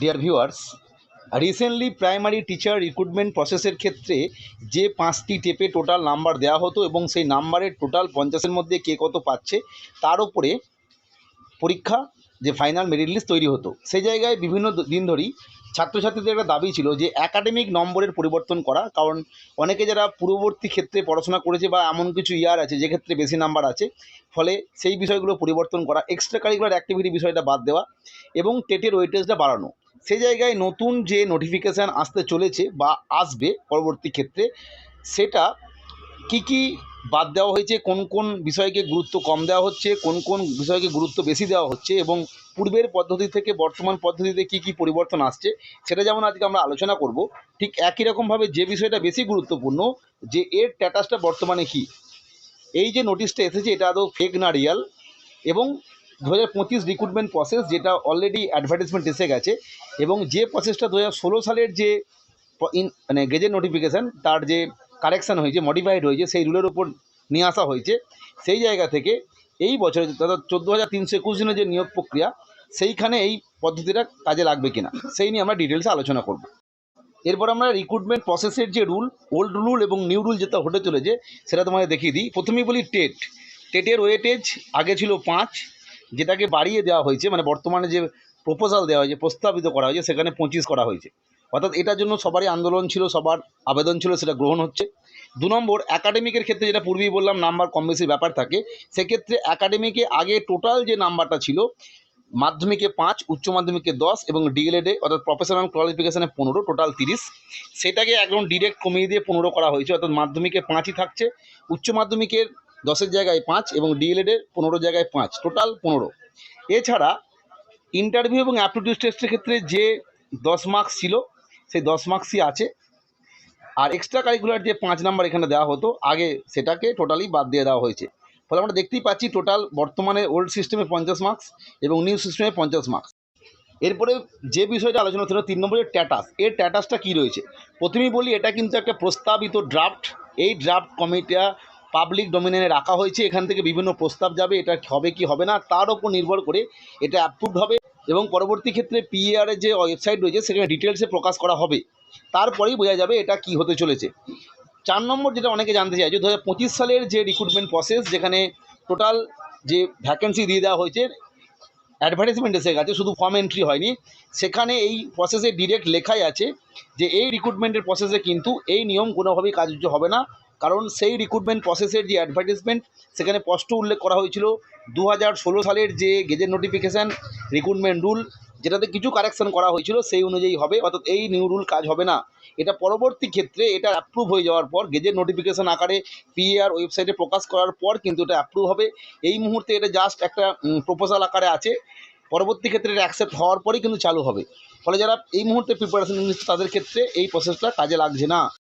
Dear viewers recently primary teacher recruitment প্রসেসের ক্ষেত্রে যে পাঁচটি টেপে টোটাল নাম্বার দেওয়া হতো এবং সেই নাম্বারের টোটাল পঞ্চাশের মধ্যে কে কত পাচ্ছে, তার উপরে পরীক্ষা, যে ফাইনাল মেরিট লিস্ট তৈরি হতো। সেই জায়গায় বিভিন্ন দিন ধরেই ছাত্রছাত্রীদের একটা দাবি ছিল যে একাডেমিক নম্বরের পরিবর্তন করা, কারণ অনেকে যারা পূর্ববর্তী ক্ষেত্রে পড়াশোনা করেছে বা এমন কিছু ইয়ার আছে, যে ক্ষেত্রে বেশি নাম্বার আছে, ফলে সেই বিষয়গুলো পরিবর্তন করা এক্সট্রা কারিকুলার অ্যাক্টিভিটি বিষয়টা বাদ দেওয়া এবং টেটের ওয়েটেজটা বাড়ানো। সেই জায়গায় নতুন যে নোটিফিকেশান আসতে চলেছে বা আসবে পরবর্তী ক্ষেত্রে, সেটা কি কি বাদ দেওয়া হয়েছে, কোন কোন বিষয়কে গুরুত্ব কম দেওয়া হচ্ছে, কোন কোন বিষয়কে গুরুত্ব বেশি দেওয়া হচ্ছে এবং পূর্বের পদ্ধতি থেকে বর্তমান পদ্ধতিতে কি কি পরিবর্তন আসছে, সেটা যেমন আজকে আমরা আলোচনা করব, ঠিক একই রকমভাবে যে বিষয়টা বেশি গুরুত্বপূর্ণ যে এর স্ট্যাটাসটা বর্তমানে কি? এই যে নোটিশটা এসেছে, এটা আদৌ ফেক না রিয়াল এবং দু হাজার পঁচিশ রিক্রুটমেন্ট প্রসেস যেটা অলরেডি অ্যাডভার্টাইজমেন্ট এসে গেছে এবং যে প্রসেসটা দু হাজার ষোলো সালের যে মানে গেজেট নোটিফিকেশান তার যে কারেকশান হয়েছে মডিফাইড হয়েছে, সেই রুলের উপর নিয়ে আসা হয়েছে, সেই জায়গা থেকে এই বছরে অর্থাৎ চোদ্দ হাজার তিনশো একুশ দিনের যে নিয়োগ প্রক্রিয়া, সেইখানে এই পদ্ধতিটা কাজে লাগবে কিনা, সেই নিয়ে আমরা ডিটেলসে আলোচনা করব। এরপর আমরা রিক্রুটমেন্ট প্রসেসের যে রুল ওল্ড রুল এবং নিউ রুল যেটা হতে চলেছে, সেটা তোমাদের দেখিয়ে দিই। প্রথমেই বলি টেট। টেটের ওয়েটেজ আগে ছিল পাঁচ যেটাকে বাড়িয়ে দেওয়া হয়েছে মানে বর্তমানে যে প্রপোজাল দেওয়া হয়েছে, প্রস্তাবিত করা হয়েছে, সেখানে পঁচিশ করা হয়েছে। অর্থাৎ এটার জন্য সবারই আন্দোলন ছিল, সবার আবেদন ছিল, সেটা গ্রহণ হচ্ছে। দু নম্বর অ্যাকাডেমিকের ক্ষেত্রে যেটা পূর্বেই বললাম নাম্বার কম বেশি ব্যাপার থাকে, সেক্ষেত্রে অ্যাকাডেমিকে আগে টোটাল যে নাম্বারটা ছিল, মাধ্যমিকে পাঁচ, উচ্চ মাধ্যমিকে দশ এবং ডিএলএডে অর্থাৎ প্রফেশনাল কোয়ালিফিকেশানে পনেরো টোটাল তিরিশ। সেটাকে একদম ডিরেক্ট কমিয়ে দিয়ে পনেরো করা হয়েছে, অর্থাৎ মাধ্যমিকে পাঁচই থাকছে। উচ্চ মাধ্যমিকের দশের জায়গায় পাঁচ এবং ডিএলএডের পনেরো জায়গায় পাঁচ টোটাল পনেরো। এছাড়া ইন্টারভিউ এবং অ্যাপটিটিউড টেস্টের ক্ষেত্রে যে দশ মার্কস ছিল, সেই দশ মার্কসই আছে। আর এক্সট্রা কারিকুলার যে পাঁচ নাম্বার এখানে দেওয়া হতো, আগে সেটাকে টোটালি বাদ দিয়ে দেওয়া হয়েছে। ফলে আমরা দেখতেই পাচ্ছি টোটাল বর্তমানে ওল্ড সিস্টেমে পঞ্চাশ মার্কস এবং নিউ সিস্টেমে পঞ্চাশ মার্কস এরপরে যে বিষয়টা আলোচনা ছিল তিন নম্বরের ট্যাটাস এর ট্যাটাসটা কী রয়েছে? প্রথমেই বলি, এটা কিন্তু একটা প্রস্তাবিত ড্রাফট এই ড্রাফট কমিটিটা পাবলিক ডোমিনেনে রাখা হয়েছে, এখান থেকে বিভিন্ন প্রস্তাব যাবে, এটা হবে কি হবে না, তার ওপর নির্ভর করে এটা অ্যাপ্রুভড হবে। এবং পরবর্তী ক্ষেত্রে পিএআর যে ওয়েবসাইট রয়েছে, সেখানে ডিটেলসে প্রকাশ করা হবে। তারপরেই বোঝা যাবে এটা কি হতে চলেছে। চার নম্বর যেটা অনেকে জানতে চাইছে, দু হাজার পঁচিশ সালের যে রিক্রুটমেন্ট প্রসেস যেখানে টোটাল যে ভ্যাকেন্সি দিয়ে দেওয়া হয়েছে অ্যাডভার্টাইজমেন্ট এসে গেছে, শুধু ফর্ম এন্ট্রি হয়নি, সেখানে এই প্রসেসে ডিরেক্ট লেখাই আছে যে এই রিক্রুটমেন্টের প্রসেসে কিন্তু এই নিয়ম কোনোভাবেই কার্যর্য হবে না। কারণ সেই রিক্রুটমেন্ট প্রসেসের যে অ্যাডভার্টাইজমেন্ট সেখানে স্পষ্ট উল্লেখ করা হয়েছিল দু হাজার ষোলো সালের যে গেজেট নোটিফিকেশান রিক্রুটমেন্ট রুল যেটাতে কিছু কারেকশন করা হয়েছিল, সেই অনুযায়ী হবে, অর্থাৎ এই নিউ রুল কাজ হবে না। এটা পরবর্তী ক্ষেত্রে এটা অ্যাপ্রুভ হয়ে যাওয়ার পর গেজেট নোটিফিকেশান আকারে পিএআর ওয়েবসাইটে প্রকাশ করার পর কিন্তু এটা অ্যাপ্রুভ হবে। এই মুহূর্তে এটা জাস্ট একটা প্রপোজাল আকারে আছে। পরবর্তী ক্ষেত্রে এটা অ্যাকসেপ্ট হওয়ার পরেই কিন্তু চালু হবে। ফলে যারা এই মুহূর্তে প্রিপারেশন নিচ্ছে, তাদের ক্ষেত্রে এই প্রসেসটা কাজে লাগছে না।